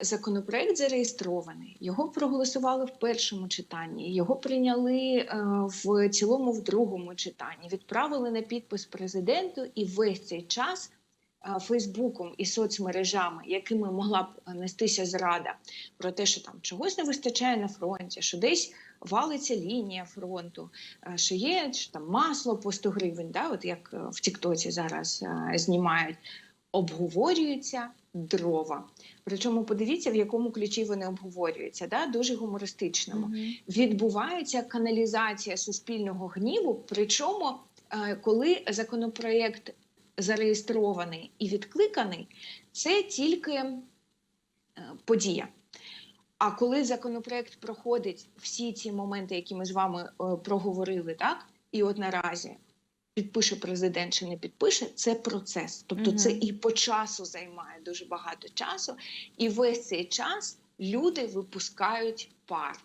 Законопроект зареєстрований, його проголосували в першому читанні, його прийняли е, в цілому в другому читанні, відправили на підпис президенту, і весь цей час е, Фейсбуком і соцмережами, якими могла б нестися зрада про те, що там чогось не вистачає на фронті, що десь валиться лінія фронту, е, що є що там масло по 100 гривень, да, от як е, в Тіктоці зараз е, знімають, обговорюються дрова. Причому подивіться, в якому ключі вони обговорюються, да? дуже гумористичному. Відбувається каналізація суспільного гніву. Причому, е, коли законопроєкт зареєстрований і відкликаний, це тільки е, подія. А коли законопроект проходить всі ці моменти, які ми з вами е, проговорили, так і от наразі підпише президент чи не підпише, це процес. Тобто, це і по часу займає дуже багато часу, і весь цей час люди випускають пар.